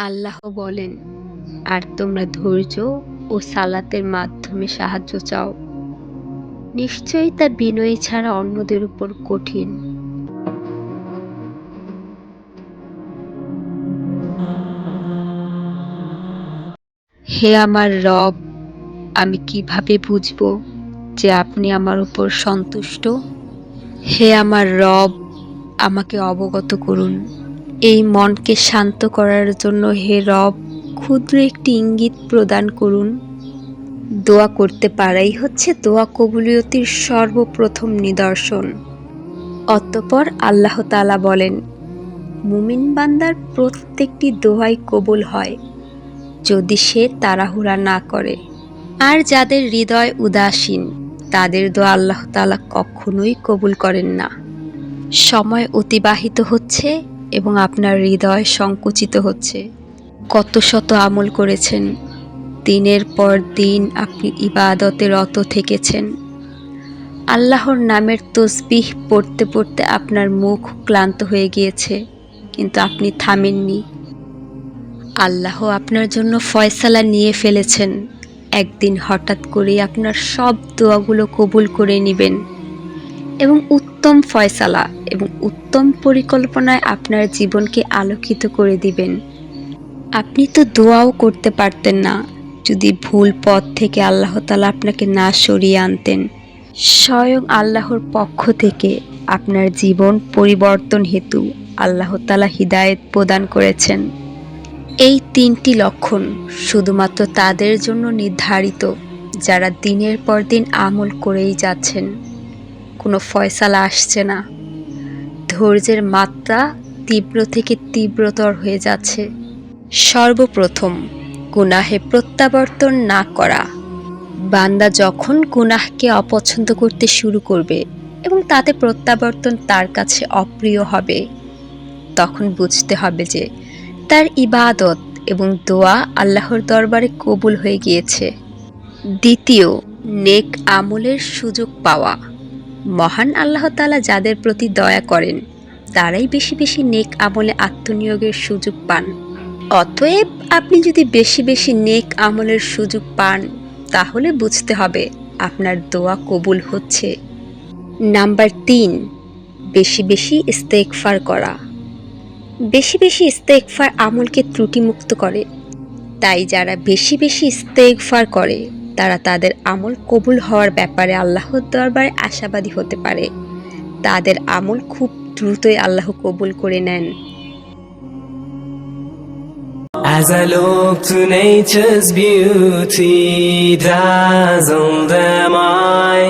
আল্লাহ বলেন, আর তোমরা ধৈর্য ও সালাতের মাধ্যমে সাহায্য চাও। নিশ্চয়ই তা বিনয়ী ছাড়া অন্যদের উপর কঠিন। হে আমার রব, আমি কীভাবে বুঝব যে আপনি আমার উপর সন্তুষ্ট? হে আমার রব, আমাকে অবগত করুন। এই মনকে শান্ত করার জন্য হে রব, ক্ষুদ্র একটি ইঙ্গিত প্রদান করুন। দোয়া করতে পারাই হচ্ছে দোয়া কবুলিয়তির সর্বপ্রথম নিদর্শন। অতঃপর আল্লাহ তাআলা বলেন, মুমিন বান্দার প্রত্যেকটি দোয়াই কবুল হয়, যদি সে তাড়াহুড়া না করে। আর যাদের হৃদয় উদাসীন, তাদের দোয়া আল্লাহ তাআলা কখনোই কবুল করেন না। সময় অতিবাহিত হচ্ছে এবং আপনার হৃদয় সংকুচিত হচ্ছে। কত শত আমল করেছেন। দিনের পর দিন আপনি ইবাদতে রত থেকেছেন। আল্লাহর নামের তসবিহ পড়তে পড়তে আপনার মুখ ক্লান্ত হয়ে গিয়েছে, কিন্তু আপনি থামেননি। আল্লাহ আপনার জন্য ফয়সালা নিয়ে ফেলেছেন। একদিন হঠাৎ করেই আপনার সব দোয়াগুলো কবুল করে নেবেন। এবং উত্তম ফয়সালা এবং উত্তম পরিকল্পনায় আপনার জীবনকে আলোকিত করে দিবেন। আপনি তো দোয়াও করতে পারতেন না, যদি ভুল পথ থেকে আল্লাহ তালা আপনাকে না সরিয়ে আনতেন। স্বয়ং আল্লাহর পক্ষ থেকে আপনার জীবন পরিবর্তন হেতু আল্লাহ তালা হিদায়েত প্রদান করেছেন। এই তিনটি লক্ষণ শুধুমাত্র তাদের জন্য নির্ধারিত, যারা দিনের পর দিন আমল করেই যাচ্ছেন। কোনো ফয়সালা আসছে না। ধৈর্যের মাত্রা তীব্র থেকে তীব্রতর হয়ে যাচ্ছে। সর্বপ্রথম, গুনাহে প্রত্যাবর্তন না করা। বান্দা যখন গুনাহকে অপছন্দ করতে শুরু করবে এবং তাতে প্রত্যাবর্তন তার কাছে অপ্রিয় হবে, তখন বুঝতে হবে যে তার ইবাদত এবং দোয়া আল্লাহর দরবারে কবুল হয়ে গিয়েছে। দ্বিতীয়, নেক আমলের সুযোগ পাওয়া। মহান আল্লাহ তালা যাদের প্রতি দয়া করেন তারাই বেশি বেশি নেক আমলে আত্মনিয়োগের সুযোগ পান। অতএব আপনি যদি বেশি বেশি নেক আমলের সুযোগ পান, তাহলে বুঝতে হবে আপনার দোয়া কবুল হচ্ছে। নাম্বার তিন, বেশি বেশি ইস্তেকফার করা। বেশি বেশি ইস্তেকফার আমলকে ত্রুটিমুক্ত করে। তাই যারা বেশি বেশি ইস্তেকফার করে, তারা তাদের আমল কবুল হওয়ার ব্যাপারে আল্লাহর দরবারে আশাবাদী হতে পারে। তাদের আমল খুব দ্রুতই আল্লাহ কবুল করে নেন As I look to nature's beauty, dazzled am I